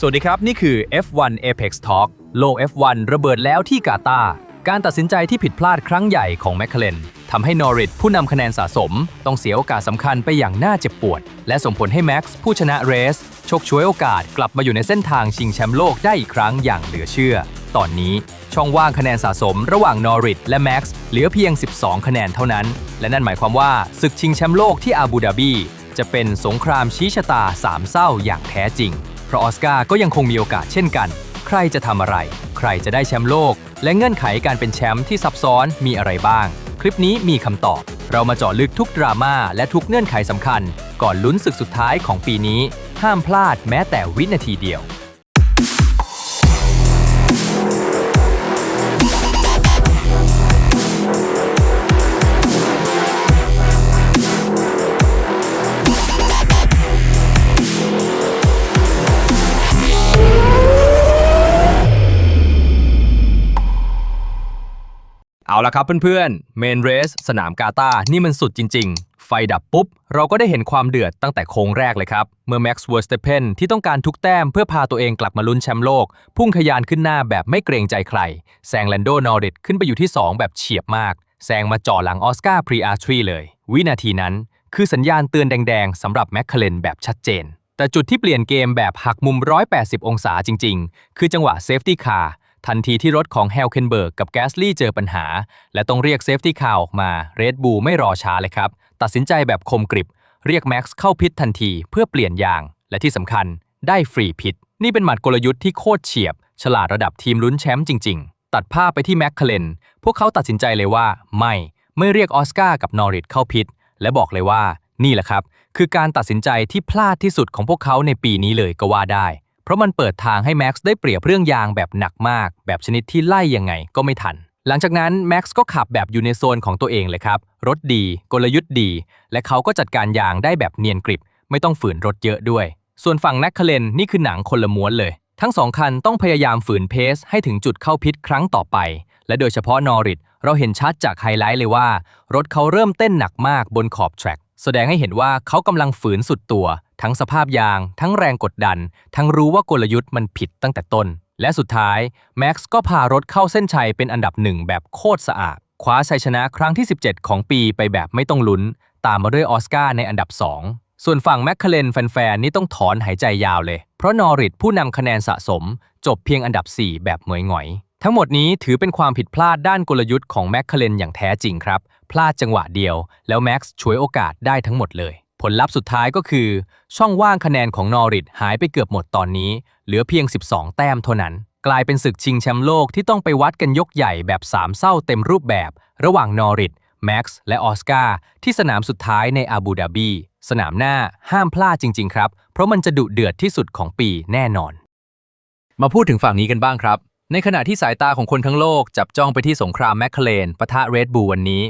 สวัสดีครับ นี่คือ F1 Apex Talk โลก F1 ระเบิดแล้วที่กาตาการตัดสินใจที่ผิดพลาดครั้งใหญ่ของแมคเคลนทำให้นอริ h ผู้นำคะแนนสะสม ต้องเสียโอกาสสำคัญไปอย่างน่าเจ็บปวด และส่งผลให้แม็กซ์ผู้ชนะเรส ชกช่วยโอกาสกลับมาอยู่ในเส้นทางชิงแชมป์โลกได้อีกครั้งอย่างเหลือเชื่อ ตอนนี้ช่องว่างคะแนนสะสมระหว่างนอริ h และแม็กซ์เหลือเพียง 12 คะแนนเท่านั้น และนั่นหมายความว่าศึกชิงแชมป์โลกที่อาบูดาบีจะเป็นสงครามชี้ชะตาสามเศร้าอย่างแท้จริง เพราะออสการ์ก็ยังคงมีโอกาสเช่นกัน ใครจะทำอะไร ใครจะได้แชมป์โลก และเงื่อนไขการเป็นแชมป์ที่ซับซ้อนมีอะไรบ้าง คลิปนี้มีคำตอบ เรามาเจาะลึกทุกดราม่าและทุกเงื่อนไขสำคัญ ก่อนลุ้นศึกสุดท้ายของปีนี้ ห้ามพลาดแม้แต่วินาทีเดียว ละครับเพื่อนๆเมนเรสสนามกาตานี่มันสุดจริง ๆ ไฟดับปุ๊บ เราก็ได้เห็นความเดือดตั้งแต่โค้งแรกเลยครับ เมื่อแม็กซ์เวอร์สเตเพนที่ต้องการทุกแต้มเพื่อพาตัวเองกลับมาลุ้นแชมป์โลก พุ่งขยานขึ้นหน้าแบบไม่เกรงใจใครแซงแลนโดนอริดขึ้นไปอยู่ที่ 2 แบบเฉียบมากแซงมาจ่อหลังออสการ์พรีอาร์ทรีเลย วินาทีนั้น คือสัญญาณเตือนแดงๆสำหรับแมคเคลนแบบชัดเจน แต่จุดที่เปลี่ยนเกมแบบหักมุม 180 องศาจริง ๆ คือจังหวะเซฟตี้คาร์ ทันทีที่รถของเฮลเคนเบิร์กกับแกสลี่เจอปัญหา และต้องเรียกเซฟตี้คาร์ออกมาเรดบูไม่รอช้าเลยครับ ตัดสินใจแบบคมกริบ เรียกแม็กซ์เข้าพิษทันทีเพื่อเปลี่ยนยาง และที่สำคัญได้ฟรีพิษนี่เป็นหมัดกลยุทธ์ที่โคตรเฉียบ ฉลาดระดับทีมลุ้นแชมป์จริง ๆ ตัดภาพไปที่แม็กคเลนพวกเขาตัดสินใจเลยว่าไม่ไม่เรียกออสการ์กับนอริดเข้าพิษและบอกเลยว่านี่แหละครับ คือการตัดสินใจที่พลาดที่สุดของพวกเขาในปีนี้เลยก็ว่าได้ เพราะมันเปิดทางให้แม็กซ์ได้เปรียบเรื่องยางแบบหนักมาก แบบชนิดที่ไล่ยังไงก็ไม่ทัน หลังจากนั้นแม็กซ์ก็ขับแบบอยู่ในโซนของตัวเองเลยครับ รถดี กลยุทธ์ดี และเขาก็จัดการยางได้แบบเนียนกริบ ไม่ต้องฝืนรถเยอะด้วย ส่วนฝั่งแมคคเลนนี่คือหนังคนละม้วนเลย ทั้งสองคันต้องพยายามฝืนเพสให้ถึงจุดเข้าพิษครั้งต่อไป และโดยเฉพาะนอริดเราเห็นชัดจากไฮไลท์เลยว่า รถเขาเริ่มเต้นหนักมากบนขอบแทร็กแสดงให้เห็นว่าเขากำลังฝืนสุดตัว ทั้งสภาพยาง ทั้งแรงกดดัน ทั้งรู้ว่ากลยุทธ์มันผิดตั้งแต่ต้น และสุดท้ายแม็กซ์ก็พารถเข้าเส้นชัยเป็นอันดับหนึ่งแบบโคตรสะอาดคว้าชัยชนะครั้งที่ 17 ของปีไปแบบไม่ต้องลุ้น ตามมาด้วยออสการ์ในอันดับ 2 ส่วนฝั่งแมคคาเลนแฟนๆนี่ต้องถอนหายใจยาวเลย เพราะนอริดผู้นำคะแนนสะสม จบเพียงอันดับ 4 แบบเหงอยๆทั้งหมดนี้ถือเป็นความผิดพลาดด้านกลยุทธ์ของแมคคาเลนอย่างแท้จริงครับ พลาดจังหวะเดียว แล้วแม็กซ์ฉวยโอกาสได้ทั้งหมดเลย ผลลัพธ์สุดท้ายก็คือ ช่องว่างคะแนนของนอริดหายไปเกือบหมดตอนนี้ เหลือเพียง 12 แต้มเท่านั้น กลายเป็นศึกชิงแชมป์โลกที่ต้องไปวัดกันยกใหญ่แบบสามเศร้าเต็มรูปแบบ ระหว่างนอริดแม็กซ์และออสการ์ที่สนามสุดท้ายในอาบูดาบีสนามหน้าห้ามพลาดจริง ๆ ครับ เพราะมันจะดุเดือดที่สุดของปีแน่นอน มาพูดถึงฝั่งนี้กันบ้างครับ ในขณะที่สายตาของคนทั้งโลกจับจ้องไปที่สงครามแมคคาเลนปะทะเรดบูวันนี้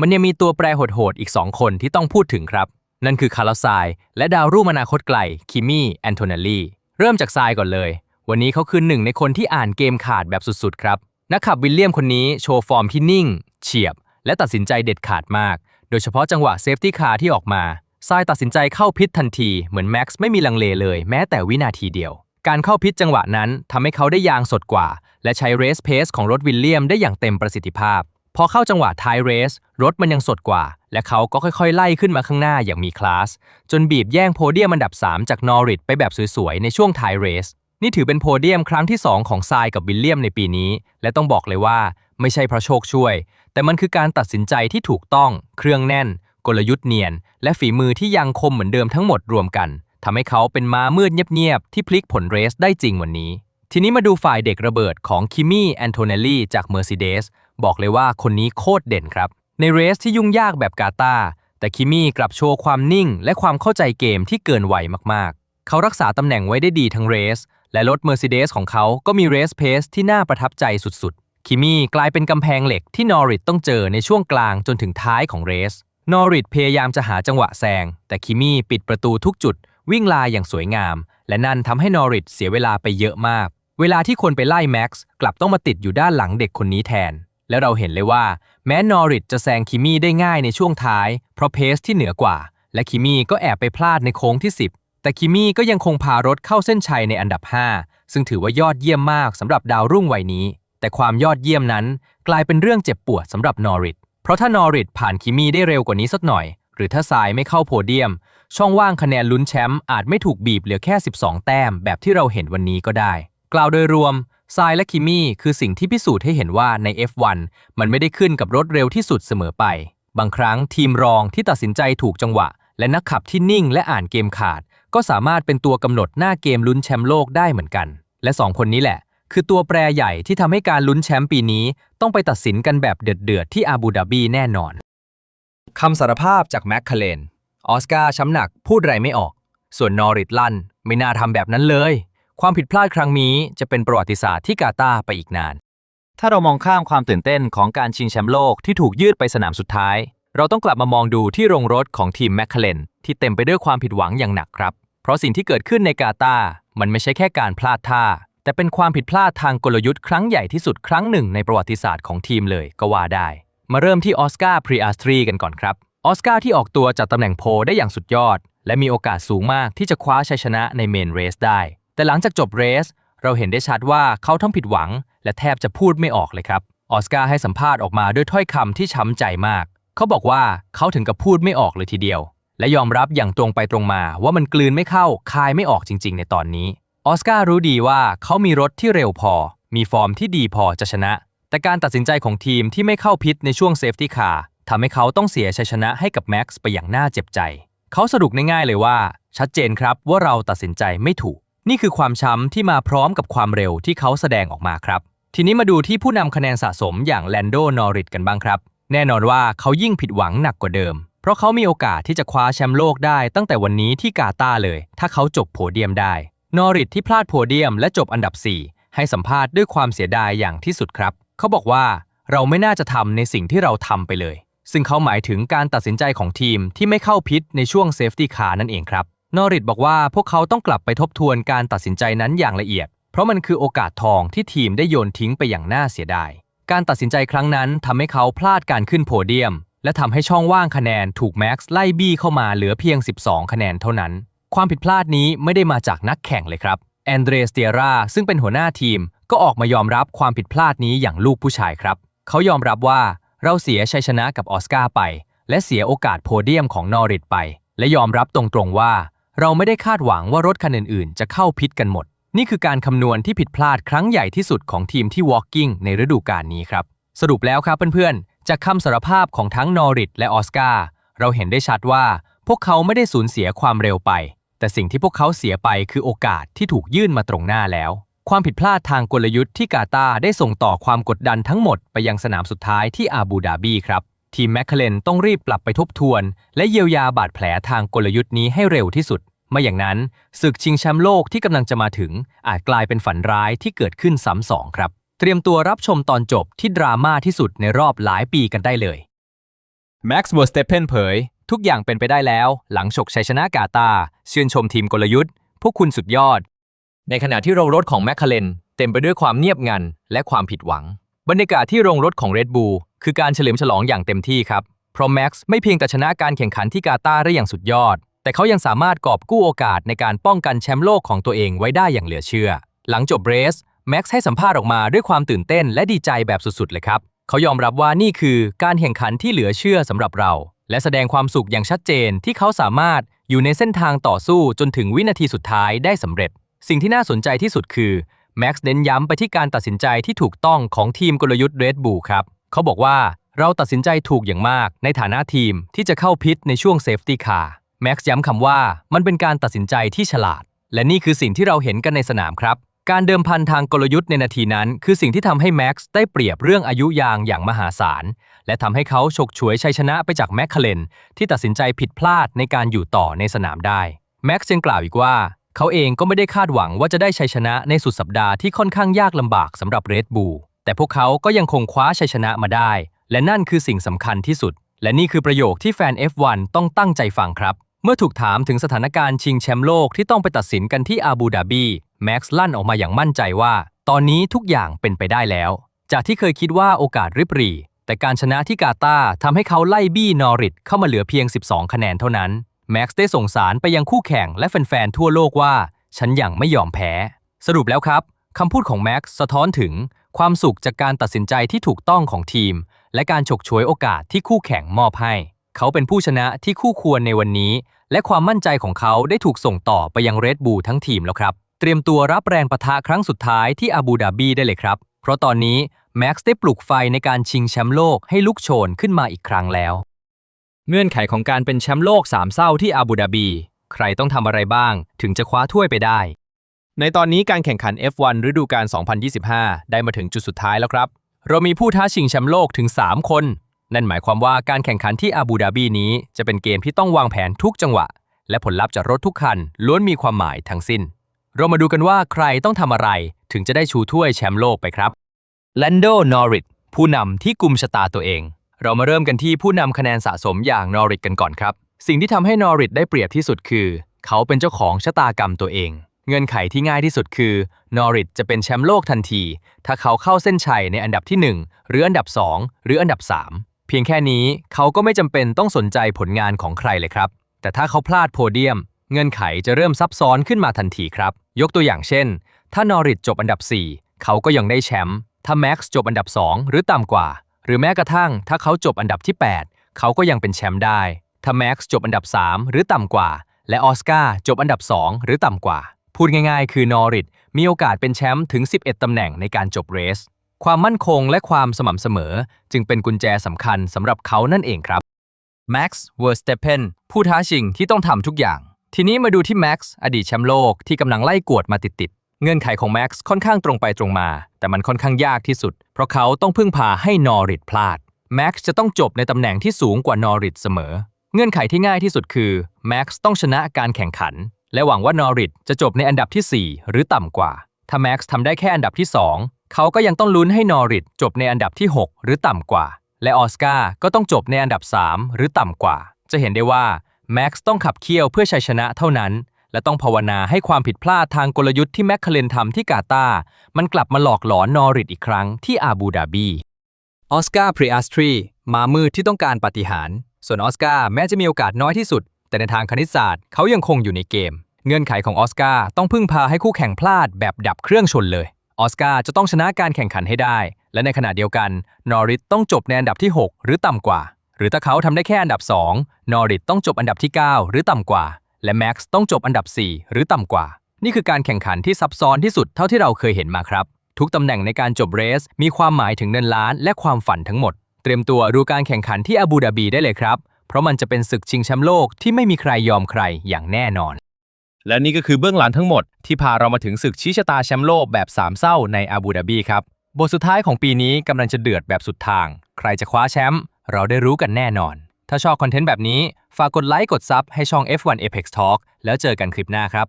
มันยังมีตัวแปรโหดๆอีก 2 คนที่ต้องพูดถึงครับ นั่นคือคาร์ลไซายและดาวรุ่งอนาคตไกล คิมี่ แอนโทนาลีเริ่มจากทรายก่อนเลย วันนี้เขาคือหนึ่งในคนที่อ่านเกมขาดแบบสุดๆ ครับ นักขับวิลเลียมคนนี้โชว์ฟอร์มที่นิ่ง เฉียบ และตัดสินใจเด็ดขาดมาก โดยเฉพาะจังหวะเซฟตี้คาร์ที่ออกมาทรายตัดสินใจเข้าพิษทันทีเหมือนแม็กซ์ไม่มีลังเลเลย แม้แต่วินาทีเดียว การเข้าพิษจังหวะนั้นทำให้เขาได้ยางสดกว่า และใช้เรสเพสของรถวิลเลียมได้อย่างเต็มประสิทธิภาพ พอเข้าจังหวะท้ายเรส รถมันยังสดกว่า และเขาก็ค่อยๆ ไล่ขึ้นมาข้างหน้าอย่างมีคลาส จนบีบแย่งโพเดียมอันดับ 3 จากนอริดไปแบบสวยๆ ในช่วงท้ายเรส นี่ถือเป็นโพเดียมครั้งที่ 2 ของทรายกับวิลเลียมในปีนี้ และต้องบอกเลยว่าไม่ใช่เพราะโชคช่วย แต่มันคือการตัดสินใจที่ถูกต้อง เครื่องแน่น กลยุทธ์เนียน และฝีมือที่ยังคมเหมือนเดิมทั้งหมดรวมกันทำให้เขาเป็นม้ามืดเงียบๆที่พลิกผลเรสได้จริงวันนี้ทีนี้มาดูฝ่ายเด็กระเบิดของคิมี่แอนโทเนลลี่จาก Mercedes บอกเลยว่าคนนี้โคตรเด่นครับ ในเรสที่ยุ่งยากแบบกาตาแต่คิมี่กลับโชว์ความนิ่ง และความเข้าใจเกมที่เกินวัยมากๆ เขารักษาตำแหน่งไว้ได้ดีทั้งเรส และรถ Mercedes ของเขาก็มีเรสเพสที่น่าประทับใจสุดๆ คิมี่กลายเป็นกำแพงเหล็กที่นอริดต้องเจอในช่วงกลางจนถึงท้ายของเรส นอริดพยายามจะหาจังหวะแซง แต่คิมี่ปิดประตูทุกจุด วิ่งลายอย่างสวยงาม และนั่นทำให้นอริดเสียเวลาไปเยอะมาก เวลาที่คนไปไล่แม็กซ์กลับต้องมาติดอยู่ด้านหลังเด็กคนนี้แทน และเราเห็นเลยว่า แม้นอริดจะแซงคิมี่ได้ง่ายในช่วงท้าย เพราะเพสที่เหนือกว่า และคิมี่ก็แอบไปพลาดในโค้งที่ 10 แต่คิมี่ก็ยังคงพารถเข้าเส้นชัยในอันดับ 5 ซึ่งถือว่ายอดเยี่ยมมากสำหรับดาวรุ่งวัยนี้ แต่ความยอดเยี่ยมนั้น กลายเป็นเรื่องเจ็บปวดสำหรับนอริทเพราะถ้านอริทผ่านคิมี่ได้เร็วกว่านี้สักหน่อย หรือถ้าทรายไม่เข้าโพเดียม ช่องว่างคะแนนลุ้นแชมป์อาจไม่ถูกบีบเหลือแค่ 12 แต้มแบบที่เราเห็นวันนี้ก็ได้ กล่าวโดยรวม ทรายและคิมี่คือสิ่งที่พิสูจน์ให้เห็นว่าใน F1 มันไม่ได้ขึ้นกับรถเร็วที่สุดเสมอไป บางครั้งทีมรองที่ตัดสินใจถูกจังหวะ และนักขับที่นิ่งและอ่านเกมขาด ก็สามารถเป็นตัวกำหนดหน้าเกมลุ้นแชมป์โลกได้เหมือนกัน และสองคนนี้แหละ คือตัวแปรใหญ่ที่ทำให้การลุ้นแชมป์ปีนี้ ต้องไปตัดสินกันแบบเดือดๆที่อาบูดาบีแน่นอนคำสารภาพจากแม็กคาเลนออสการ์ช้ำหนักพูดไรไม่ออก ส่วนนอริทลั่นไม่น่าทำแบบนั้นเลย ความผิดพลาดครั้งนี้จะเป็นประวัติศาสตร์ที่กาตาร์ไปอีกนาน ถ้าเรามองข้ามความตื่นเต้นของการชิงแชมป์โลกที่ถูกยืดไปสนามสุดท้าย เราต้องกลับมามองดูที่โรงรถของทีมแมคคาเลนที่เต็มไปด้วยความผิดหวังอย่างหนักครับ เพราะสิ่งที่เกิดขึ้นในกาตาร์มันไม่ใช่แค่การพลาดท่า แต่เป็นความผิดพลาดทางกลยุทธ์ครั้งใหญ่ที่สุดครั้งหนึ่งในประวัติศาสตร์ของทีมเลยก็ว่าได้ มาเริ่มที่ออสการ์พรีอาสตรีกันก่อนครับออสการ์ที่ออกตัวจากตำแหน่งโพได้อย่างสุดยอด และมีโอกาสสูงมากที่จะคว้าชัยชนะในเมนเรสได้ แต่หลังจากจบเรส เราเห็นได้ชัดว่าเขาทั้งผิดหวัง และแทบจะพูดไม่ออกเลยครับออสการ์ให้สัมภาษณ์ออกมาด้วยถ้อยคำที่ช้ำใจมาก เขาบอกว่าเขาถึงกับพูดไม่ออกเลยทีเดียว และยอมรับอย่างตรงไปตรงมาว่ามันกลืนไม่เข้าคายไม่ออกจริง ๆ ในตอนนี้ ออสการ์รู้ดีว่าเขามีรถที่เร็วพอ มีฟอร์มที่ดีพอจะชนะ แต่การตัดสินใจของทีมที่ไม่เข้าพิษในช่วงเซฟตี้คาร์ทำให้เขาต้องเสียชัยชนะให้กับแม็กซ์ไปอย่างน่าเจ็บใจ เขาสรุปง่ายๆเลยว่า ชัดเจนครับว่าเราตัดสินใจไม่ถูก นี่คือความช้ำที่มาพร้อมกับความเร็วที่เขาแสดงออกมาครับ ทีนี้มาดูที่ผู้นำคะแนนสะสมอย่างแลนโดนอริทกันบ้างครับ แน่นอนว่าเขายิ่งผิดหวังหนักกว่าเดิม เพราะเขามีโอกาสที่จะคว้าแชมป์โลกได้ตั้งแต่วันนี้ที่กาตาร์เลย ถ้าเขาจบโพเดียมได้ นอริทที่พลาดโพเดียมและจบอันดับ 4 ให้สัมภาษณ์ด้วยความเสียดายอย่างที่สุดครับ เขาบอกว่าเราไม่น่าจะทำในสิ่งที่เราทำไปเลย ซึ่งเขาหมายถึงการตัดสินใจของทีมที่ไม่เข้าพิษในช่วงเซฟตี้คาร์นั่นเองครับ นอริทบอกว่าพวกเขาต้องกลับไปทบทวนการตัดสินใจนั้นอย่างละเอียด เพราะมันคือโอกาสทองที่ทีมได้โยนทิ้งไปอย่างน่าเสียดาย การตัดสินใจครั้งนั้นทำให้เขาพลาดการขึ้นโพเดียม และทำให้ช่องว่างคะแนนถูกแม็กซ์ไล่บี้เข้ามาเหลือเพียง 12 คะแนนเท่านั้น ความผิดพลาดนี้ไม่ได้มาจากนักแข่งเลยครับแอนเดรสเตียราซึ่งเป็นหัวหน้าทีมก็ออกมายอมรับความผิดพลาดนี้อย่างลูกผู้ชายครับ เขายอมรับว่าเราเสียชัยชนะกับออสการ์ไป และเสียโอกาสโพเดียมของนอริทไป และยอมรับตรงๆว่า เราไม่ได้คาดหวังว่ารถคันอื่นๆ จะเข้าพิษกันหมด นี่คือการคำนวณที่ผิดพลาดครั้งใหญ่ที่สุดของทีมที่ Walking ในฤดูกาลนี้ครับ สรุปแล้วครับเพื่อนๆ จากคำสารภาพของทั้งนอริทและออสการ์เราเห็นได้ชัดว่า พวกเขาไม่ได้สูญเสียความเร็วไป แต่สิ่งที่พวกเขาเสียไปคือโอกาสที่ถูกยื่นมาตรงหน้าแล้ว ความผิดพลาดทางกลยุทธ์ที่กาตาได้ส่งต่อความกดดันทั้งหมดไปยังสนามสุดท้ายที่อาบูดาบีครับทีมแมคเคเลนต้องรีบกลับไปทบทวน และเยียวยาบาดแผลทางกลยุทธ์นี้ให้เร็วที่สุด ไม่อย่างนั้นศึกชิงแชมป์โลกที่กำลังจะมาถึง อาจกลายเป็นฝันร้ายที่เกิดขึ้นซ้ำสองครับ เตรียมตัวรับชมตอนจบที่ดราม่าที่สุดในรอบหลายปีกันได้เลยแม็กซ์เวอร์สเตเปนเผย ทุกอย่างเป็นไปได้แล้ว หลังฉกชัยชนะกาตาร์ชื่นชมทีมกลยุทธ์ พวกคุณสุดยอด ในขณะที่โรงรถของแมคคาเลนเต็มไปด้วยความเงียบงันและความผิดหวัง บรรยากาศที่โรงรถของ Red Bull คือการเฉลิมฉลองอย่างเต็มที่ครับเพราะแม็กซ์ไม่เพียงแต่ชนะการแข่งขันที่กาตาร์ได้อย่างสุดยอด แต่เขายังสามารถกอบกู้โอกาสในการป้องกันแชมป์โลกของตัวเองไว้ได้อย่างเหลือเชื่อ หลังจบเรสแม็กซ์ให้สัมภาษณ์ออกมาด้วยความตื่นเต้นและดีใจแบบสุดๆเลยครับ เขายอมรับว่านี่คือการแข่งขันที่เหลือเชื่อสำหรับเรา และแสดงความสุขอย่างชัดเจนที่เขาสามารถอยู่ในเส้นทางต่อสู้จนถึงวินาทีสุดท้ายได้สำเร็จ สิ่งที่น่าสนใจที่สุดคือแม็กซ์เน้นย้ำไปที่การตัดสินใจที่ถูกต้องของทีมกลยุทธ์ Red Bull ครับ เขาบอกว่าเราตัดสินใจถูกอย่างมากในฐานะทีมที่จะเข้าพิษในช่วงเซฟตี้คาร์ แม็กซ์ย้ำคำว่ามันเป็นการตัดสินใจที่ฉลาด และนี่คือสิ่งที่เราเห็นกันในสนามครับ การเดิมพันทางกลยุทธ์ในนาทีนั้น คือสิ่งที่ทำให้แม็กซ์ได้เปรียบเรื่องอายุยางอย่างมหาศาล และทำให้เขาฉกฉวยชัยชนะไปจากแมคคาเลนที่ตัดสินใจผิดพลาดในการอยู่ต่อในสนามได้แม็กซ์ยังกล่าวอีกว่า เขาเองก็ไม่ได้คาดหวังว่าจะได้ชัยชนะในสุดสัปดาห์ที่ค่อนข้างยากลำบากสำหรับเรดบูลแต่พวกเขาก็ยังคงคว้าชัยชนะมาได้ และนั่นคือสิ่งสำคัญที่สุด และนี่คือประโยคที่แฟน F1 ต้องตั้งใจฟังครับ เมื่อถูกถามถึงสถานการณ์ชิงแชมป์โลกที่ต้องไปตัดสินกันที่อาบูดาบีแม็กซ์ลั่นออกมาอย่างมั่นใจว่า ตอนนี้ทุกอย่างเป็นไปได้แล้ว จากที่เคยคิดว่าโอกาสริบหรี่ แต่การชนะที่กาตาร์ทำให้เขาไล่บี้นอริทเข้ามาเหลือเพียง 12 คะแนนเท่านั้นแม็กซ์ได้ส่งสารไปยังคู่แข่งและแฟนๆทั่วโลกว่า ฉันยังไม่ยอมแพ้ สรุปแล้วครับคำพูดของแม็กซ์สะท้อนถึงความสุขจากการตัดสินใจที่ถูกต้องของทีม และการฉกฉวยโอกาสที่คู่แข่งมอบให้ เขาเป็นผู้ชนะที่คู่ควรในวันนี้ และความมั่นใจของเขาได้ถูกส่งต่อไปยังเรดบูทั้งทีมแล้วครับ เตรียมตัวรับแรงประทะครั้งสุดท้ายที่อาบูดาบีได้เลยครับ เพราะตอนนี้แม็กซ์ได้ปลุกไฟในการชิงแชมป์โลกให้ลุกโชนขึ้นมาอีกครั้งแล้ว เงื่อนไขของการเป็นแชมป์โลกสามเศร้าที่อาบูดาบี ใครต้องทำอะไรบ้างถึงจะคว้าถ้วยไปได้ ในตอนนี้การแข่งขัน F1 ฤดูกาล 2025 ได้มาถึงจุดสุดท้ายแล้วครับ เรามีผู้ท้าชิงแชมป์โลกถึง 3 คน นั่นหมายความว่าการแข่งขันที่อาบูดาบีนี้จะเป็นเกมที่ต้องวางแผนทุกจังหวะ และผลลัพธ์จากรถทุกคันล้วนมีความหมายทั้งสิ้น เรามาดูกันว่าใครต้องทำอะไรถึงจะได้ชูถ้วยแชมป์โลกไปครับแลนโด นอริทผู้นำที่กุมชะตาตัวเอง เรามาเริ่มกันที่ผู้นำคะแนนสะสมอย่างนอริทกันก่อนครับ สิ่งที่ทำให้นอริทได้เปรียบที่สุดคือ เขาเป็นเจ้าของชะตากรรมตัวเองเงื่อนไขที่ง่ายที่สุดคือนอริทจะเป็นแชมป์โลกทันที ถ้าเขาเข้าเส้นชัยในอันดับที่ 1 หรืออันดับ 2 หรืออันดับ 3 เพียงแค่นี้เขาก็ไม่จำเป็นต้องสนใจผลงานของใครเลยครับ แต่ถ้าเขาพลาดโพเดียม เงื่อนไขจะเริ่มซับซ้อนขึ้นมาทันทีครับ ยกตัวอย่างเช่น ถ้านอริทจบอันดับ 4 เขาก็ยังได้แชมป์ถ้าแม็กซ์จบอันดับ 2 หรือต่ำกว่า หรือแม้กระทั่งถ้าเขาจบอันดับที่ 8 เขาก็ยังเป็นแชมป์ได้ ถ้าแม็กซ์จบอันดับ 3 หรือต่ำกว่า และออสการ์จบอันดับ 2 หรือต่ำกว่า พูดง่ายๆ คือนอริทมีโอกาสเป็นแชมป์ถึง 11ตำแหน่งในการจบเรส ความมั่นคงและความสม่ำเสมอ จึงเป็นกุญแจสำคัญสำหรับเขานั่นเองครับแม็กซ์เวอร์สเตเปนผู้ท้าชิงที่ต้องทำทุกอย่าง ทีนี้มาดูที่แม็กซ์อดีตแชมป์โลกที่กำลังไล่กวดมาติดๆเงื่อนไขของแม็กซ์ค่อนข้างตรงไปตรงมา แต่มันค่อนข้างยากที่สุด เพราะเขาต้องพึ่งพาให้นอริทพลาดแม็กซ์จะต้องจบในตำแหน่งที่สูงกว่านอริทเสมอ เงื่อนไขที่ง่ายที่สุดคือแม็กซ์ต้องชนะการแข่งขัน และหวังว่านอริทจะจบในอันดับที่ 4 หรือต่ำกว่า ถ้าแม็กซ์ทำได้แค่อันดับที่ 2 เขาก็ยังต้องลุ้นให้นอริทจบในอันดับที่ 6 หรือต่ำกว่า และออสการ์ก็ต้องจบในอันดับ 3 หรือต่ำกว่า จะเห็นได้ว่าแม็กซ์ต้องขับเคี่ยวเพื่อชัยชนะเท่านั้น และต้องภาวนาให้ความผิดพลาดทางกลยุทธ์ที่แมคคาเรนทำที่กาตาร์มันกลับมาหลอกหลอนนอริทอีกครั้งที่อาบูดาบีออสการ์พรีอัสทรีมามืดที่ต้องการปฏิหาร ส่วนออสการ์แม้จะมีโอกาสน้อยที่สุด แต่ในทางคณิตศาสตร์เขายังคงอยู่ในเกม เงื่อนไขของออสการ์ต้องพึ่งพาให้คู่แข่งพลาดแบบดับเครื่องชนเลย ออสการ์จะต้องชนะการแข่งขันให้ได้ และในขณะเดียวกันนอริทต้องจบในอันดับที่ 6 หรือต่ำกว่า หรือถ้าเขาทำได้แค่อันดับ 2 นอริทต้องจบอันดับที่ 9 หรือต่ำกว่า และแม็กซ์ต้องจบอันดับ 4 หรือต่ำกว่า นี่คือการแข่งขันที่ซับซ้อนที่สุดเท่าที่เราเคยเห็นมาครับ ทุกตำแหน่งในการจบเรส มีความหมายถึงเงินล้านและความฝันทั้งหมด เตรียมตัวดูการแข่งขันที่อาบูดาบีได้เลยครับ เพราะมันจะเป็นศึกชิงแชมป์โลกที่ไม่มีใครยอมใครอย่างแน่นอน และนี่ก็คือเบื้องหลังทั้งหมดที่พาเรามาถึงศึกชี้ชะตาแชมป์โลกแบบสามเศร้าในอาบูดาบีครับ บทสุดท้ายของปีนี้กำลังจะเดือดแบบสุดทาง ใครจะคว้าแชมป์เราได้รู้กันแน่นอน ถ้าชอบคอนเทนต์แบบนี้ ฝากกดไลค์กดซับให้ช่อง F1 Apex Talk แล้วเจอกันคลิปหน้าครับ